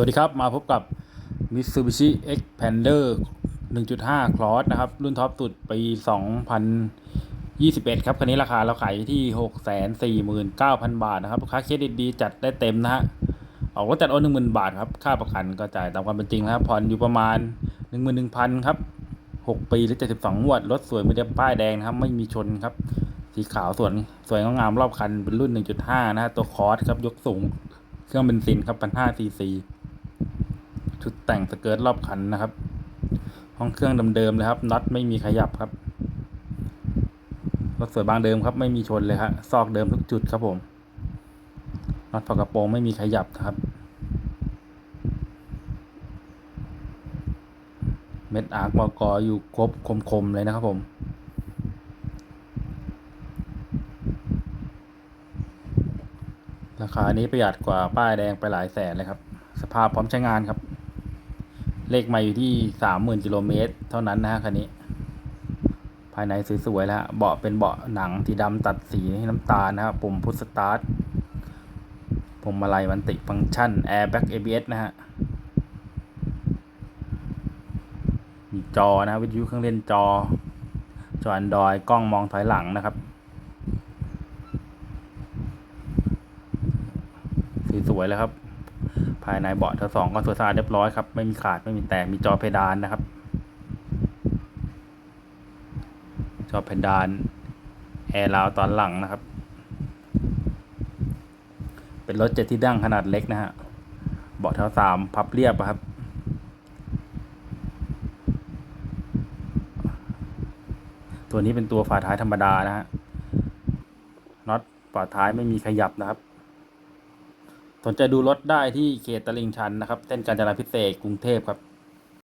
วัสดีครับ มาพบกับ Mitsubishi Xpander 1.5 Cross นะครับ รุ่นท็อปสุดปี 2021 ครับ คันนี้ราคาเราขายที่ 649,000 บาทนะครับค้าเครดิตดีจัดได้เต็มนะฮะออกรถจัดโอน10,000 บาทครับ ค่าประกันก็จ่ายตามความเป็นจริงนะครับ ผ่อนอยู่ประมาณ 11,000 ครับ 6 ปีหรือ 72งวด รถสวยไม่ได้ป้ายแดงนะครับ ไม่มีชนครับ สีขาวสวยสวยงามรอบคันเป็นรุ่น 1.5 นะฮะตัวคอร์สครับยกสูงเครื่องเบนซินครับ1,500ซีซี ชุดแต่งสเกิร์ตรอบคันนะครับ ห้องเครื่องเดิมๆเลยครับน็อตไม่มีขยับครับรถสวยบางเดิมครับ ไม่มีชนเลยครับซอกเดิมทุกจุดครับผมน็อตฝากระโปรงไม่มีขยับครับ เม็ดอาร์คมกออยู่ครบคมๆเลยนะครับผมราคานี้ประหยัดกว่าป้ายแดงไปหลายแสนเลยครับ สภาพพร้อมใช้งานครับ เลขมาอยู่ที่สามหมื่นกิโลเมตร เท่านั้นนะฮะคันนี้ ภายในสวยๆแล้วเบาะเป็นเบาะหนังสีดำตัดสีน้ำตาลนะครับปุ่มพุทสตาร์ทปุ่มมาลัยมันติฟังก์ชัน Airbag ABS นะฮะมีจอนะวิทยุเครื่องเล่นจอ จอ Android กล้องมองถอยหลังนะครับสวยเลยครับ ภายในเบาะทั้งสองก็สวยสะอาดเรียบร้อยครับ ไม่มีขาดไม่มีแตกมีจอเพดานนะครับ จอเพดานแอร์ราวตอนหลังนะครับ เป็นรถเจ็ดที่ดั้งขนาดเล็กนะฮะเบาะเท้าสามพับเรียบครับ ตัวนี้เป็นตัวฝาท้ายธรรมดานะฮะน็อตฝาท้ายไม่มีขยับนะครับ สนใจดูรถได้ที่เขตตลิ่งชันนะครับเส้นกาญจนาพิเศษกกรุงเทพครับ